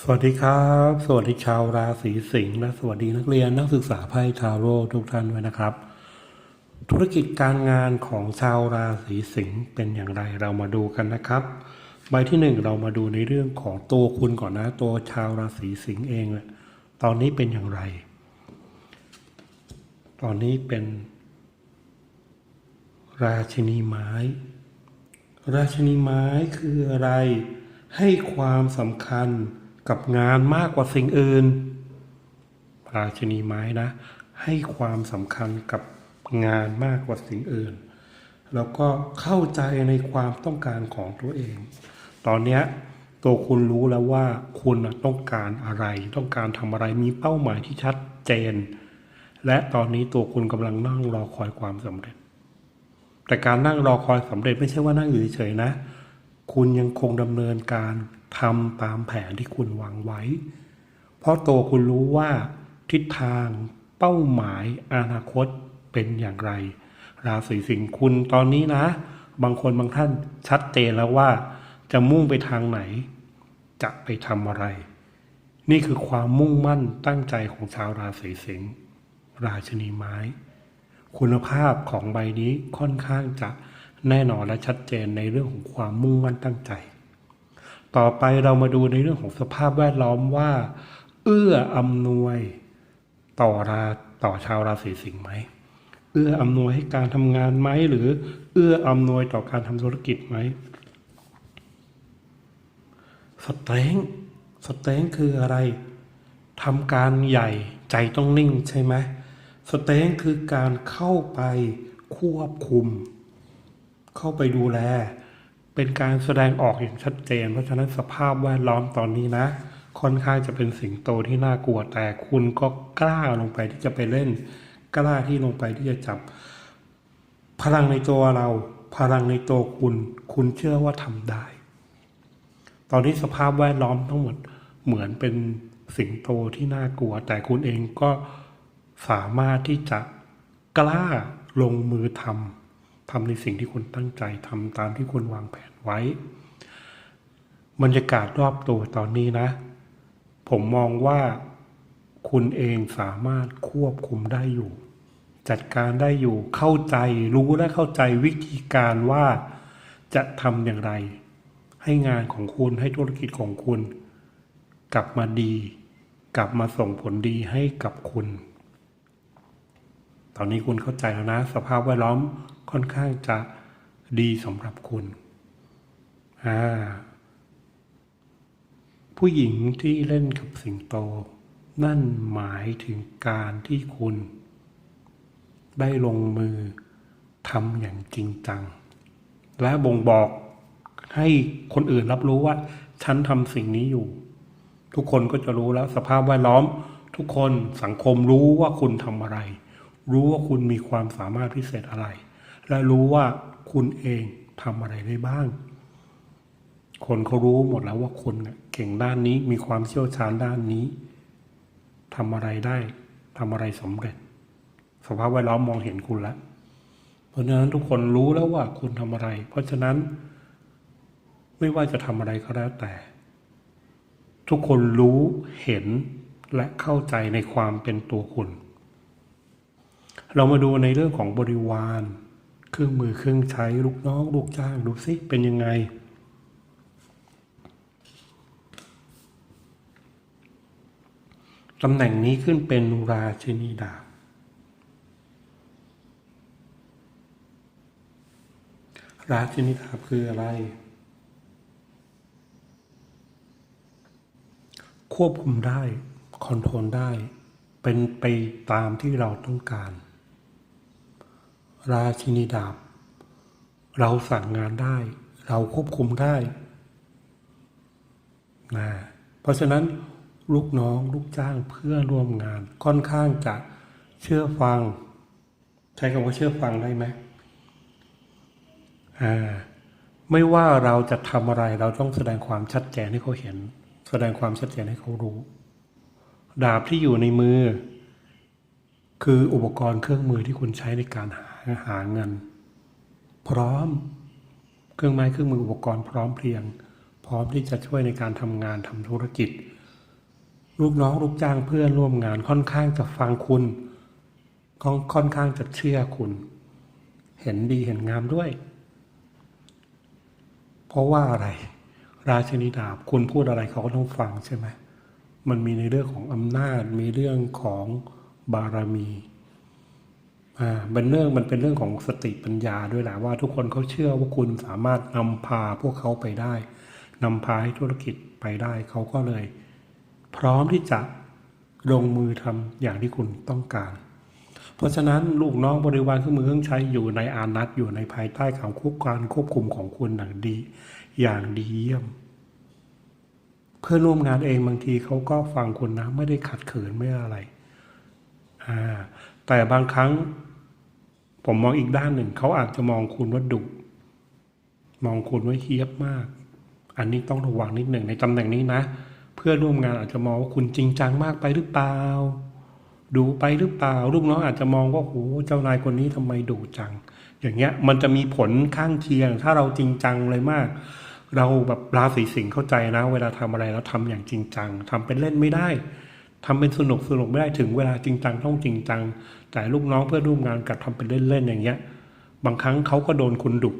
สวัสดีครับ สวัสดีชาวราศีสิงห์และสวัสดีนักเรียนนักศึกษาไพ่ทาโร่ทุกท่านด้วยนะครับ ธุรกิจการงานของชาวราศีสิงห์เป็นอย่างไรเรามาดูกันนะครับ ใบที่หนึ่งเรามาดูในเรื่องของตัวคุณก่อนนะตัวชาวราศีสิงห์เองเนี่ยตอนนี้เป็นอย่างไร ตอนนี้เป็น ราชินีไม้ ราชินีไม้คืออะไร ให้ความสำคัญ กับงานมากกว่าสิ่งอื่น ราชนีไม้นะ ให้ความสำคัญกับงานมากกว่าสิ่งอื่น แล้วก็เข้าใจในความต้องการของตัวเอง ตอนนี้ตัวคุณรู้แล้วว่าคุณต้องการอะไร ต้องการทำอะไรมีเป้าหมายที่ชัดเจน และตอนนี้ตัวคุณกำลังนั่งรอคอยความสำเร็จ แต่การนั่งรอคอยสำเร็จไม่ใช่ว่านั่งอยู่เฉยๆนะ คุณยังคงดำเนินการ ทำตามแผนที่คุณวางไว้ เพราะตัวคุณรู้ว่าทิศทางเป้าหมายอนาคตเป็นอย่างไร ราศีสิงห์คุณตอนนี้นะ บางคนบางท่านชัดเจนแล้วว่า จะมุ่งไปทางไหน จะไปทำอะไร นี่คือความมุ่งมั่นตั้งใจของชาวราศีสิงห์ราชินีไม้ คุณภาพของใบนี้ค่อนข้างจะแน่นอนและชัดเจนในเรื่องของความมุ่งมั่นตั้งใจ ต่อไปเรามาดูในเรื่องของสภาพแวดล้อมว่า เอื้ออำนวยต่อราต่อชาวราศีสิงห์ไหมเอื้ออำนวยให้การทำงานไหมหรือ เอื้ออำนวยต่อการทำธุรกิจไหมสเต็งสเต็งคืออะไรทำการใหญ่ใจต้องนิ่งใช่ไหมสเต็งคือการเข้าไปควบคุม เข้าไปดูแล เป็นการแสดงออกอย่างชัดเจน เพราะฉะนั้นสภาพแวดล้อมตอนนี้นะ ค่อนข้างจะเป็นสิงโตที่น่ากลัว แต่คุณก็กล้าลงไปที่จะไปเล่น กล้าที่ลงไปที่จะจับ พลังในตัวเรา พลังในตัวคุณ คุณเชื่อว่าทำได้ ตอนนี้สภาพแวดล้อมทั้งหมดเหมือนเป็นสิงโตที่น่ากลัว แต่คุณเองก็สามารถที่จะกล้าลงมือทำ ทำในสิ่งที่คุณตั้งใจทำตามที่คุณวางแผนไว้ บรรยากาศรอบตัวตอนนี้นะ ผมมองว่าคุณเองสามารถควบคุมได้อยู่ จัดการได้อยู่เข้าใจรู้และเข้าใจวิธีการว่าจะทำอย่างไร ให้งานของคุณให้ธุรกิจของคุณ กลับมาดี กลับมาส่งผลดีให้กับคุณ ตอนนี้คุณเข้าใจแล้วนะ สภาพแวดล้อมค่อนข้างจะดีสำหรับคุณ ผู้หญิงที่เล่นกับสิงโต นั่นหมายถึงการที่คุณ ได้ลงมือทำอย่างจริงจัง และบ่งบอกให้คนอื่นรับรู้ว่า ฉันทำสิ่งนี้อยู่ ทุกคนก็จะรู้แล้วสภาพแวดล้อม ทุกคนสังคมรู้ว่าคุณทำอะไร รู้ว่าคุณมีความสามารถพิเศษอะไร และรู้ว่าคุณเองทำอะไรได้บ้าง คนเขารู้หมดแล้วว่าคุณน่ะเก่งด้านนี้มีความเชี่ยวชาญด้านนี้ทำอะไรได้ทำอะไรสำเร็จ สภาพแวดล้อมมองเห็นคุณแล้วเพราะฉะนั้นทุกคนรู้แล้วว่าคุณทำอะไร เพราะฉะนั้น ไม่ว่าจะทำอะไรก็แล้วแต่ ทุกคนรู้เห็นและเข้าใจในความเป็นตัวคุณ เรามาดูในเรื่องของบริวาร เครื่องมือเครื่องใช้ลูกน้องลูกจ้างดูสิเป็นยังไง ตำแหน่งนี้ขึ้นเป็นราชินีดาบราชินีดาบคืออะไร ควบคุมได้คอนโทรลได้ เป็นไปตามที่เราต้องการ ราชินีดาบ เราสั่งงานได้ เราควบคุมได้นะเพราะฉะนั้นลูกน้องลูกจ้างเพื่อร่วมงานค่อนข้างจะเชื่อฟัง ใช้คำว่าเชื่อฟังได้ไหมอ่าไม่ว่าเราจะทำอะไรเราต้องแสดงความชัดเจนให้เขาเห็น แสดงความชัดเจนให้เขารู้ ดาบที่อยู่ในมือ คืออุปกรณ์เครื่องมือที่คุณใช้ในการหา หาเงิน พร้อม เครื่องไม้เครื่องมืออุปกรณ์พร้อมเพรียง พร้อมที่จะช่วยในการทำงานทำธุรกิจ ลูกน้องลูกจ้างเพื่อนร่วมงานค่อนข้างจะฟังคุณค่อนข้างจะเชื่อคุณ เห็นดีเห็นงามด้วย เพราะว่าอะไร ราชนิดาบคุณพูดอะไรเขาก็ต้องฟังใช่ไหมมันมีในเรื่องของอำนาจมีเรื่องของบารมี อ่าเป็นเรื่องมันเป็นเรื่องของสติปัญญาด้วยแหละว่าทุกคนเขาเชื่อว่าคุณสามารถนำพาพวกเขาไปได้นำพาให้ธุรกิจไปได้เขาก็เลย พร้อมที่จะลงมือทำอย่างที่คุณต้องการ เพราะฉะนั้นลูกน้องบริวารเครื่องมือเครื่องใช้อยู่ในอานัตอยู่ในภายใต้ของควบการควบคุมของคุณอย่างดี อย่างดีเยี่ยม เพื่อนร่วมงานเองบางทีเขาก็ฟังคุณนะ ไม่ได้ขัดขืนไม่อะไร แต่บางครั้งผมมองอีกด้านหนึ่ง เขาอาจจะมองคุณว่าดุมองคุณว่าเฮี้ยบมาก อันนี้ต้องระวังนิดหนึ่งในตำแหน่งนี้นะ เพื่อนร่วมงานอาจจะมองว่าคุณจริงจังมากไปหรือเปล่าดูไปหรือเปล่าลูกน้องอาจจะมองว่าโหเจ้านายคนนี้ทำไมดุจัง อย่างเงี้ยมันจะมีผลข้างเคียง ถ้าเราจริงจังเลยมาก เราแบบราศีสิงห์เข้าใจนะ เวลาทำอะไรแล้วทำอย่างจริงจังทำเป็นเล่นไม่ได้ ทำเป็นสนุกสนุกไม่ได้ถึงเวลาจริงจังต้องจริงจัง แต่ลูกน้องเพื่อร่วมงานกลับทำเป็นเล่นๆอย่างเงี้ย บางครั้งเขาก็โดนคุณดุ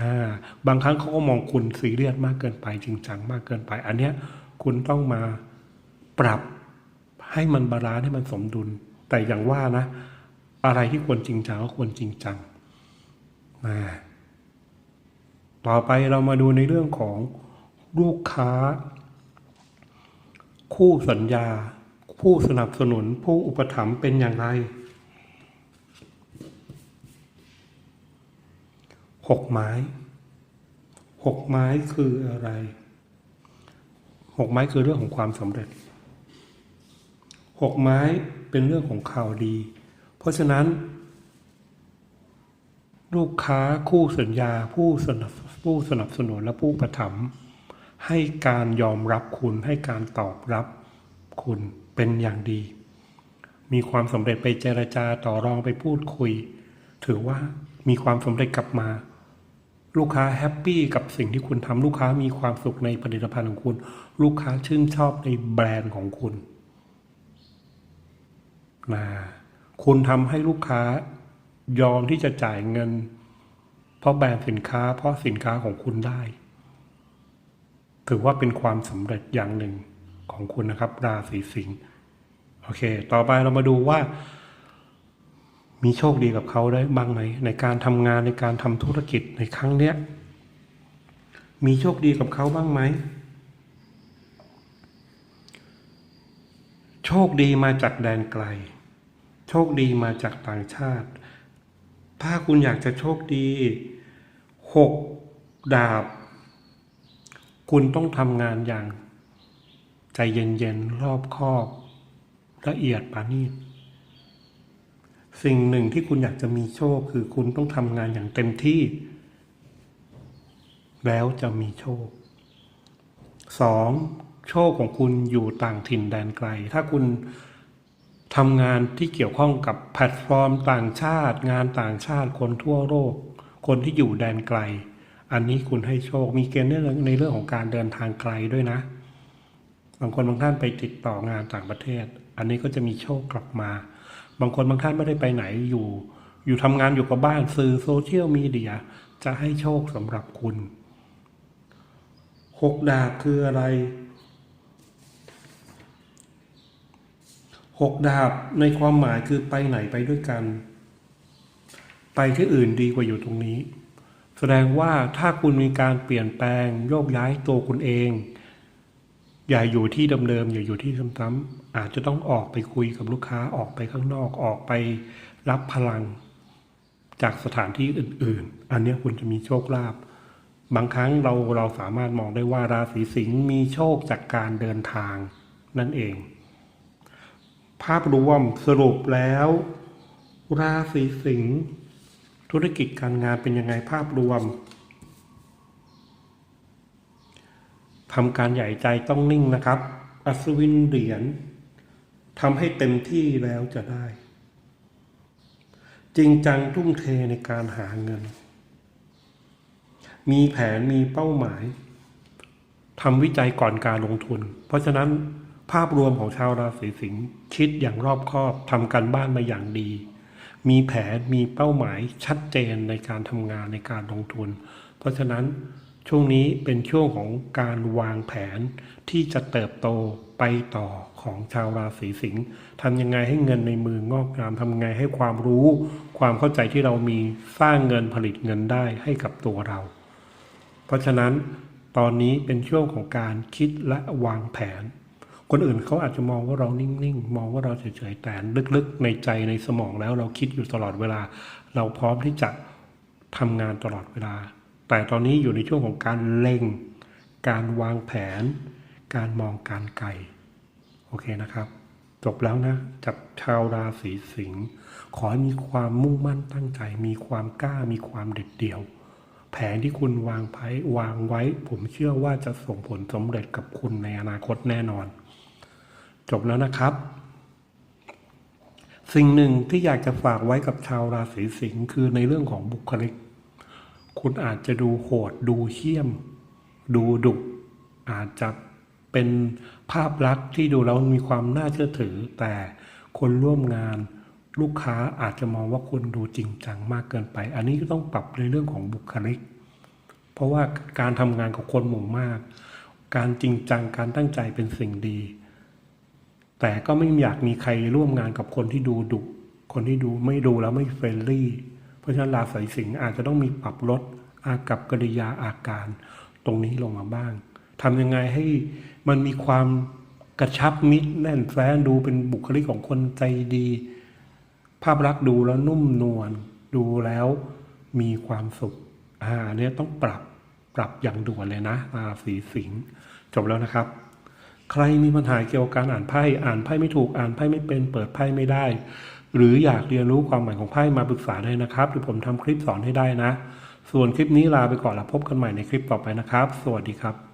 อ่าบางครั้งเขาก็มองคุณซีเรียสมากเกินไป จริงจังมากเกินไป อันเนี้ยคุณต้องมาปรับให้มันบาลานซ์ให้มันสมดุล แต่อย่างว่านะ อะไรที่ควรจริงจังก็ควรจริงจังมาต่อไปเรามาดูในเรื่องของลูกค้า คู่สัญญา ผู้สนับสนุนผู้อุปถัมภ์เป็นอย่างไรหกไม้หกไม้คืออะไรหกไม้คือเรื่องของความสำเร็จหกไม้เป็นเรื่องของข่าวดี เพราะฉะนั้น ลูกค้าคู่สัญญาผู้สนับผู้สนับสนุนและผู้ประถมภ์ ให้การยอมรับคุณ ให้การตอบรับคุณเป็นอย่างดี มีความสำเร็จไปเจรจาต่อรองไปพูดคุย ถือว่ามีความสำเร็จกลับมา ลูกค้าแฮปปี้กับสิ่งที่คุณทำลูกค้ามีความสุขในผลิตภัณฑ์ของคุณ ลูกค้าชื่นชอบในแบรนด์ของคุณนะคุณทำให้ลูกค้ายอมที่จะจ่ายเงิน เพราะแบรนด์สินค้า เพราะสินค้าของคุณได้ ถือว่าเป็นความสำเร็จอย่างหนึ่งของคุณนะครับ ราศีสิงห์โอเค ต่อไปเรามาดูว่า มีโชคดีกับเขาได้บ้างไหมในการทำงานในการทำธุรกิจในครั้งเนี้ยมีโชคดีกับเขาบ้างไหมโชคดีมาจากแดนไกล โชคดีมาจากต่างชาติ ถ้าคุณอยากจะโชคดีหกดาบ คุณต้องทำงานอย่าง ใจเย็นๆ รอบคอบ ละเอียดปานีตสิ่งหนึ่งที่คุณอยากจะมีโชค คือคุณต้องทำงานอย่างเต็มที่ แล้วจะมีโชคสองโชคของคุณอยู่ต่างถิ่นแดนไกล ถ้าคุณทำงานที่เกี่ยวข้องกับแพลตฟอร์มต่างชาติ งานต่างชาติคนทั่วโลก คนที่อยู่แดนไกล อันนี้คุณให้โชค มีเกณฑ์ในเรื่องในเรื่องของการเดินทางไกลด้วยนะ บางคนบางท่านไปติดต่องานต่างประเทศ อันนี้ก็จะมีโชคกลับมา บางคนบางท่านไม่ได้ไปไหนอยู่ อยู่ทำงานอยู่กับบ้านสื่อโซเชียลมีเดียจะให้โชคสำหรับคุณหกดาบคืออะไรหกดาบในความหมายคือไปไหนไปด้วยกัน ไปที่อื่นดีกว่าอยู่ตรงนี้ แสดงว่าถ้าคุณมีการเปลี่ยนแปลงโยกย้ายตัวคุณเอง อย่าอยู่ที่เดิมๆอย่าอยู่ที่ซ้ำๆอาจจะต้องออกไปคุยกับลูกค้าออกไปข้างนอกออกไปรับพลัง จากสถานที่อื่น ๆ อันนี้คุณจะมีโชคลาภบางครั้งเราเราสามารถมองได้ว่าราศีสิงห์มีโชคจากการเดินทางนั่นเอง ภาพรวมสรุปแล้ว ราศีสิงห์ ธุรกิจการงานเป็นยังไงภาพรวมทำการใหญ่ใจต้องนิ่งนะครับ อัศวินเหรียญทำให้เต็มที่แล้วจะได้ จริงจังทุ่มเทในการหาเงิน มีแผนมีเป้าหมายทำวิจัยก่อนการลงทุน เพราะฉะนั้นภาพรวมของชาวราศีสิงห์คิดอย่างรอบคอบทำการบ้านมาอย่างดี มีแผนมีเป้าหมายชัดเจนในการทำงานในการลงทุน เพราะฉะนั้นช่วงนี้เป็นช่วงของการวางแผนที่จะเติบโตไปต่อของชาวราศีสิงห์ทำยังไงให้เงินในมืองอกงามทำยังไงให้ความรู้ ความเข้าใจที่เรามีสร้างเงินผลิตเงินได้ให้กับตัวเรา เพราะฉะนั้นตอนนี้เป็นช่วงของการคิดและวางแผน คนอื่นเขาอาจจะมองว่าเรานิ่งๆ มองว่าเราเฉยๆ แต่ลึกๆ ในใจในสมองแล้วเราคิดอยู่ตลอดเวลา เราพร้อมที่จะทำงานตลอดเวลา แต่ตอนนี้อยู่ในช่วงของการเล็ง การวางแผน การมองการไกล โอเคนะครับ จบแล้วนะจากชาวราศีสิงห์ ขอให้มีความมุ่งมั่นตั้งใจ มีความกล้า มีความเด็ดเดี่ยว แผนที่คุณวางไว้วางไว้ ผมเชื่อว่าจะส่งผลสำเร็จกับคุณในอนาคตแน่นอน จบแล้วนะครับ สิ่งหนึ่งที่อยากจะฝากไว้กับชาวราศีสิงห์คือในเรื่องของบุคลิก คุณอาจจะดูโหด ดูเหี้ยม ดูดุอาจจะเป็นภาพลักษณ์ที่ดูแล้วมีความน่าเชื่อถือ แต่คนร่วมงานลูกค้าอาจจะมองว่าคุณดูจริงจังมากเกินไป อันนี้ก็ต้องปรับในเรื่องของบุคลิก เพราะว่าการทำงานกับคนหมู่มาก การจริงจังการตั้งใจเป็นสิ่งดี แต่ก็ไม่อยากมีใครร่วมงานกับคนที่ดูดุคนที่ดูไม่ดูแล้วไม่เฟรนลี่ เพราะฉะนั้นราศีสิงห์อาจจะต้องมีปรับลดอากับกริยาอาการตรงนี้ลงมาบ้างทำยังไงให้มันมีความกระชับมิตรแน่นแฟ้นดูเป็นบุคลิกของคนใจดี ภาพลักษณ์ดูแล้วนุ่มนวลดูแล้วมีความสุขอ่าเนี้ยต้องปรับปรับอย่างด่วนเลยนะราศีสิงห์จบแล้วนะครับ ใครมีปัญหาเกี่ยวกับการอ่านไพ่อ่านไพ่ไม่ถูกอ่านไพ่ไม่เป็น เปิดไพ่ไม่ได้ หรืออยากเรียนรู้ความหมายของไพ่มาปรึกษาได้นะครับเดี๋ยวผมทำคลิปสอนให้ได้นะ ส่วนคลิปนี้ลาไปก่อนแล้วพบกันใหม่ในคลิปต่อไปนะครับ สวัสดีครับ